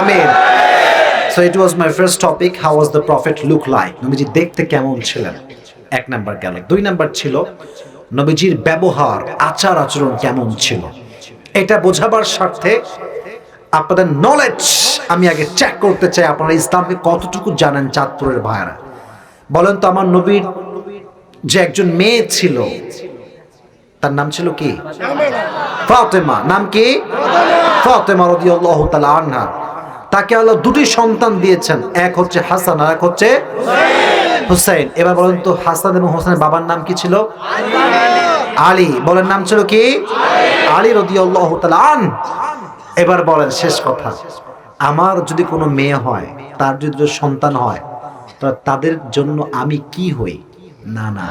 Amin. So it was my first topic how was the prophet look like নবীজি দেখতে কেমন ছিলেন? এক নাম্বার গেল। দুই নাম্বার ছিল, নবীজির ব্যবহার, আচার আচরণ কেমন ছিল? এটা বোঝাবার স্বার্থে আপনাদের নলেজ আমি আগে চেক করতে চাই, আপনারা ইসলামকে কতটুকু জানেন চাঁদপুরের ভাইয়ারা? বলেন তো, আমার নবীর যে একজন মেয়ে ছিল, তার নাম ছিল কি? ফাতেমা। নাম কি? ফাতেমা রাদিয়াল্লাহু তাআলা আনহা। তাকে আল্লাহ দুটি সন্তান দিয়েছেন। এক হচ্ছে হাসান আর এক হচ্ছে হুসাইন। এবার বলেন তো হাসান এবং হোসেনের বাবার নাম কি ছিল? আলী। বলেন নাম ছিল কি? আলী রাদিয়াল্লাহু তাআলা আন। এবার বলেন শেষ কথা। আমার যদি কোনো মেয়ে হয় তার যদি সন্তান হয় তাদের জন্য আমি কি হই? না না।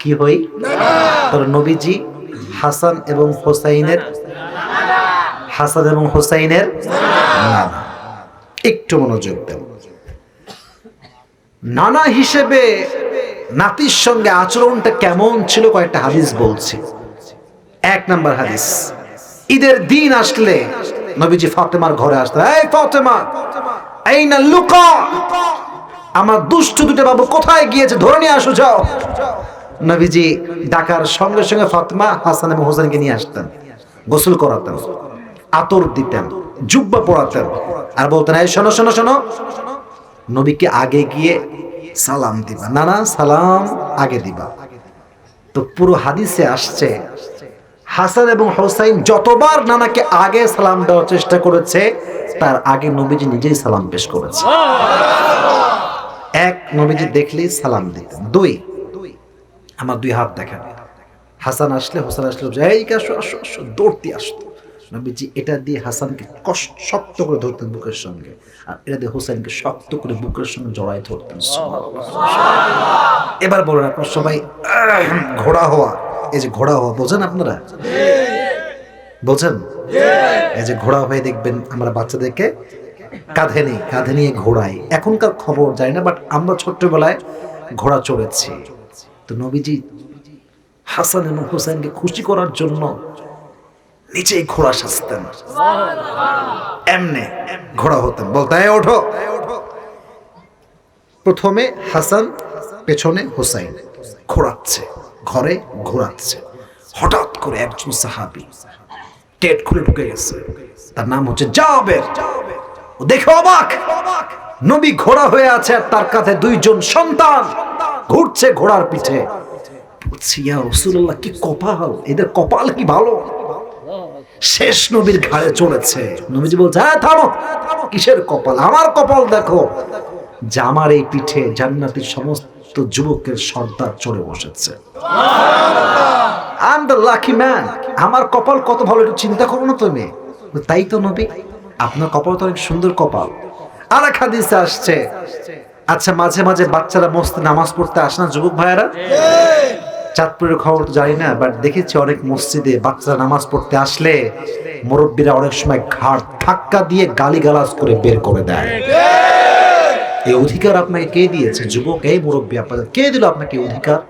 কি হই? তোর নবীজি হাসান এবং হোসাইনের হাসান এবং হোসাইনের? একটু মনোযোগ দেন। নানা হিসেবে নাতির সঙ্গে আচরণটা কেমন ছিল কয়েকটা হাদিস বলছি। এক নাম্বার হাদিস, ঈদের দিন আসলে নবীজি ফাতেমার ঘরে আসতো এই ফাতেমা এই না লুকা? আমার দুষ্ট দুটো বাবু কোথায় গিয়েছে? ধরে নিয়ে আসো, যাও। নবীজি ডাকার সঙ্গে সঙ্গে ফাতেমা, হাসান এবং হোসেনকে নিয়ে আসতেন। গোসল করাতেন। আতর দিতেন, জুব্বা পড়াতেন আর বলতেন, এই শোনো শোনো শোনো, নবীকে আগে গিয়ে সালাম দিবা। না না সালাম আগে দিবা। তো পুরো হাদিসে আসছে, হাসান এবং হোসাইন যতবার নানাকে আগে সালাম দেওয়ার চেষ্টা করেছে, তার আগে নবীজি নিজেই সালাম পেশ করেছে। এক, নবীজি দেখলেই সালাম দিতেন। দুই, আমার দুই হাত দেখেন। হাসান আসলে হোসেন আসলে, এই আসো আসো আসো, দৌড়তে আসতো। নবীজি এটা দিয়ে হাসানকে কষ্ট শক্ত করে ধরতেন বুকের সঙ্গে। আর এটা দিয়ে হোসেনকে শক্ত করে বুকের সঙ্গে জড়াই ধরতেন। এবার বলেন আপনার সবাই ঘোড়া হওয়া। এই যে ঘোড়া হওয়া বোঝেন আপনারা? বোঝেন? এই যে ঘোড়া হয়ে দেখবেন আমরা বাচ্চাদেরকে কাঁধে নেই কাঁধে নিয়ে ঘোড়াই এখনকার খবর জানি না বাট আমরা ছোট্টবেলায় ঘোড়া চড়েছি। তো নবীজি হাসান এবং হোসেনকে খুশি করার জন্য নিচেই ঘোড়া সাজতেন। এমনে ঘোড়া হতেন। বলতে "এই, ওঠো। প্রথমে হাসান, পেছনে হুসাইন। ঘোরাচ্ছে, ঘরে ঘোরাচ্ছে। হঠাৎ করে একজন সাহাবি টেট খুলে ঢুকে গেছে। তার নাম হচ্ছে জাবের। দেখে অবাক। নবী ঘোড়া হয়ে আছে আর তার কাছে দুইজন সন্তান। ঘুরছে ঘোড়ার পিঠে। বলছি, ইয়া রাসূলুল্লাহ, কি কপাল? এদের কপাল কি ভালো? শেষ নবীর ঘাড়ে চলেছে। নবীজি বলছে হ্যাঁ থামো। কিসের কপাল? আমার কপাল দেখো। জামার এই পিঠে জান্নাতের সমস্ত যুবকের সর্দার চড়ে বসেছে। লাকি আমার কপাল কত ভালো, একটু চিন্তা করো না তুমি। তাই তো নবী, আপনার কপাল তো অনেক সুন্দর কপাল। আর এক আসছে। আচ্ছা মাঝে মাঝে বাচ্চারা মস্ত নামাজ পড়তে আসে না, যুবক ভাইয়েরা? চাঁদপুরের খবর জানি না বাট দেখেছি অনেক মসজিদে বাচ্চারা নামাজ পড়তে আসলে মুরব্বীরা অনেক সময় ঘাড় ধাক্কা দিয়ে গালি গালাজ করে বের করে দেয়। এই অধিকার আপনাকে কে দিয়েছে? যুবক, এই মুরব্বী, আপনাদের কে দিল আপনাকে অধিকার?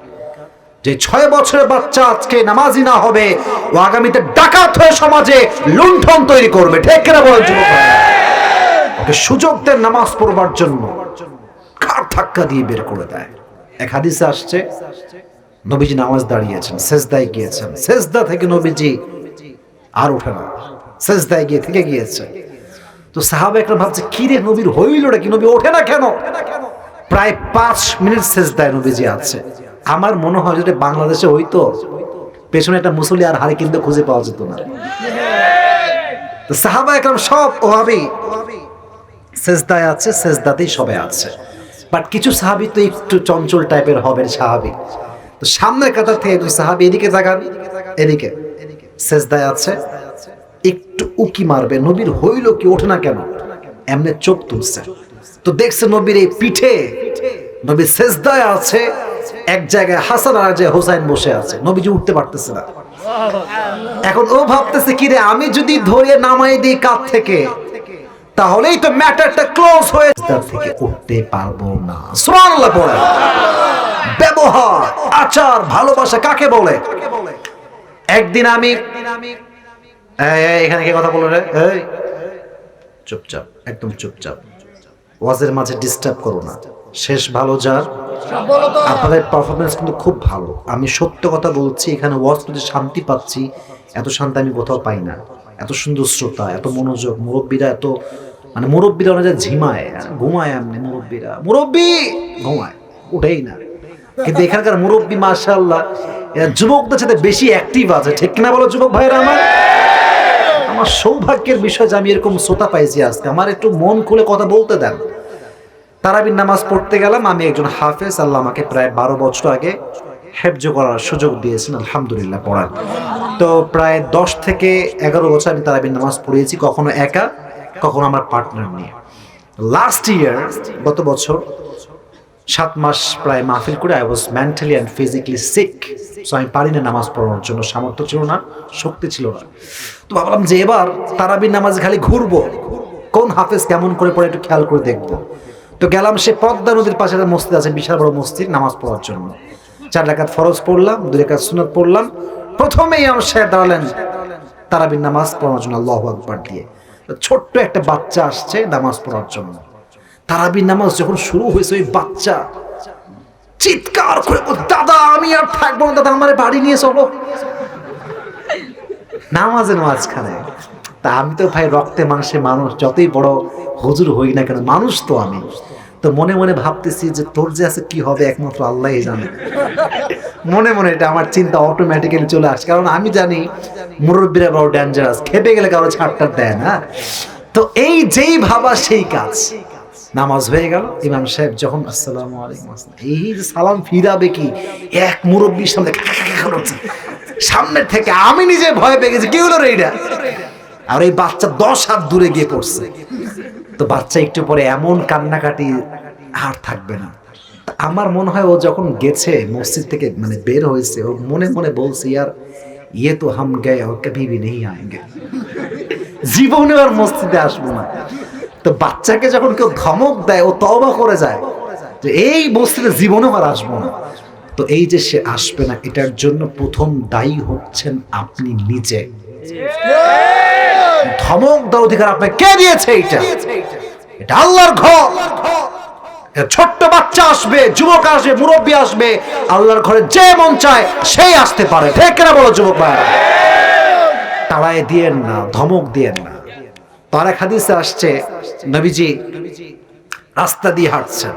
যে ছয় বছরের বাচ্চা আজকে নামাজি না হবে, ও আগামীতে ডাকাত হয়ে সমাজে লুণ্ঠন তৈরি করবে। ঠিক ওকে সুযোগ দেন নামাজ পড়বার জন্য। ধাক্কা দিয়ে বের করে দেয়। এক হাদিসে আসছে নবীজি নামাজ দাঁড়িয়েছেন, সেজদায় গিয়েছেন। সেজদা থেকে নবীজি আর ওঠে না। সেজদায় গিয়ে থেকে গিয়েছে। তো সাহাবা একটা ভাবছে কি রে নবীর হইলটা কি? নবী ওঠে না কেন? প্রায় পাঁচ মিনিট সেজদায় নবীজি আছে। আমার মনে হয় যেটা বাংলাদেশে হইতো, পেছনে একটা মুসলি আর হারে কিন্তু খুঁজে পাওয়া যেত না। সাহাবা একরম সব ওভাবেই সেজদায় আছে, সেজদাতেই সবে আছে। বাট কিছু সাহাবি তো একটু চঞ্চল টাইপের হবেন সাহাবি তো সামনের কাতার থেকে দুই সাহাবি এদিকে তাকান এদিকে। সেজদায় আছে, একটু উকি মারবে, নবীর হইল কি ওঠে না কেন? এমনি চোখ তুলছে। তো দেখছে নবীর এই পিঠে, নবীর সেজদায় আছে, এক জায়গায় হাসান আর জায়গায় হোসাইন বসে আছে। নবীজি উঠতে পারতেছে না। এখন ও ভাবতেছে, কি রে, আমি যদি ধরে নামাই দিই কাত থেকে, তাহলেই তো ম্যাটারটা ক্লোজ হয়ে থেকে উঠতে পারব না। সুবহানাল্লাহ পড়ে ব্যবহার, আচার, ভালোবাসা কাকে বলে? একদিন আমি এখানে কে কথা বলো রে? চুপচাপ, একদম চুপচাপ। ওয়াজের মাঝে ডিস্টার্ব করো না। শেষ ভালো যার। আপনাদের পারফরমেন্স কিন্তু খুব ভালো। আমি সত্য কথা বলছি, এখানে ওয়াজ করতে শান্তি পাচ্ছি। এত শান্তি আমি কোথাও পাই না। এত সুন্দর শ্রোতা, এত মনোযোগ। মুরব্বীরা এত মানে মুরব্বীরা অনেক ঝিমায়, ঘুমায় এমনি মুরব্বীরা। মুরব্বী! ঘুমায়, উঠেই না। কিন্তু এখানকার মুরব্বী, মাশাআল্লাহ, এরা যুবকদের সাথে বেশি অ্যাক্টিভ আছে। ঠিক কিনা বলো, যুবক ভাইরা আমার? আমার সৌভাগ্যের বিষয় যে আমি এরকম শ্রোতা পাইছি আজকে। আমার একটু মন খুলে কথা বলতে দেন। তারাবির নামাজ পড়তে গেলাম, আমি একজন হাফেজ, আল্লাহ আমাকে প্রায় বারো বছর আগে হেফজ করার সুযোগ দিয়েছেন, আলহামদুলিল্লাহ, পড়ার। তো প্রায় দশ থেকে এগারো বছর আমি তারাবির নামাজ পড়িয়েছি, কখনো একা, কখনো আমার পার্টনার নিয়ে। লাস্ট ইয়ার গত বছর সাত মাস প্রায় মাহফিল করে I was mentally and physically sick so আমি পারি না নামাজ পড়ানোর জন্য, সামর্থ্য ছিল না, শক্তি ছিল না। তো ভাবলাম যে এবার তারাবির নামাজ খালি ঘুরবো, কোন হাফেজ কেমন করে পড়ে একটু খেয়াল করে দেখব। তো গেলাম সে পদ্মা নদীর পাশে একটা মসজিদ আছে, বিশাল বড় মসজিদ, নামাজ পড়ার জন্য। চার রেখাত ফরজ পড়লাম, দুই রেখাত সুনত পড়লাম। প্রথমেই আমার সাহেব দাঁড়ালেন তারাবির নামাজ পড়ানোর জন্য, আল্লাহ আকবার দিয়ে। ছোট্ট একটা বাচ্চা আসছে নামাজ পড়ার জন্য। তারাবির নামাজ যখন শুরু হয়েছে, ওই বাচ্চা চিৎকার করে দাদা, আমি আর থাকব না, দাদা, আমার বাড়ি নিয়ে চলো। নামাজের মাঝখানে। তা আমি তো ভাই রক্তে মাংসে মানুষ, যতই বড় হুজুর হই না কেন, মানুষ তো আমি। তো মনে মনে ভাবতেছি যে তোর যে আছে কি হবে, একমাত্র আল্লাহই জানে। মনে মনে এটা আমার চিন্তা অটোমেটিক্যালি চলে আসে। কারণ আমি জানি, মুরব্বীরা বড় ডেঞ্জারাস খেপে গেলে কারও ছাড়টার দেয় না। তো এই যেই ভাবা, সেই কাজ। নামাজ হয়ে গেল ইমাম সাহেব যখন আসসালামু আলাইকুম আসসালাম, এই যে সালাম ফিরাবে কি? এক মুরব্বীর সামনে। সামনের থেকে আমি নিজে ভয় পেয়ে গেছি কি হলো রে এইটা আর এই বাচ্চা দশ হাত দূরে গিয়ে পড়ছে। তো বাচ্চা একটু পরে এমন কান্নাকাটি আর থাকবে না। আমার মনে হয় ও যখন গেছে মসজিদ থেকে মানে বের হয়েছে ও মনে মনে বলছে ইয়ার ইয়ে তো হাম গে ও কভি নেই আয়েঙ্গে। জীবনে আর মসজিদে আসব না। তো বাচ্চাকে যখন কেউ ধমক দেয়, ও তবা করে যায়, যে এই মসজিদে জীবনে আর আসব না। তো এই যে সে আসবে না, এটার জন্য প্রথম দায়ী হচ্ছেন আপনি নিজে। ধমক দেওয়ার অধিকার আপনাকে কে দিয়েছে এইটা? এটা আল্লাহর ঘর। ছোট্ট বাচ্চা আসবে, যুবক আসবে, মুরব্বী আসবে, আল্লাহর ঘরে যে মন চায়, সেই আসতে পারে। ঠিক না বলো, যুবক ভাই তাড়ায় দিয়েন না, ধমক দিয়েন না। তার এক হাদিসে আসছে নবীজি রাস্তা দিয়ে হাঁটছেন।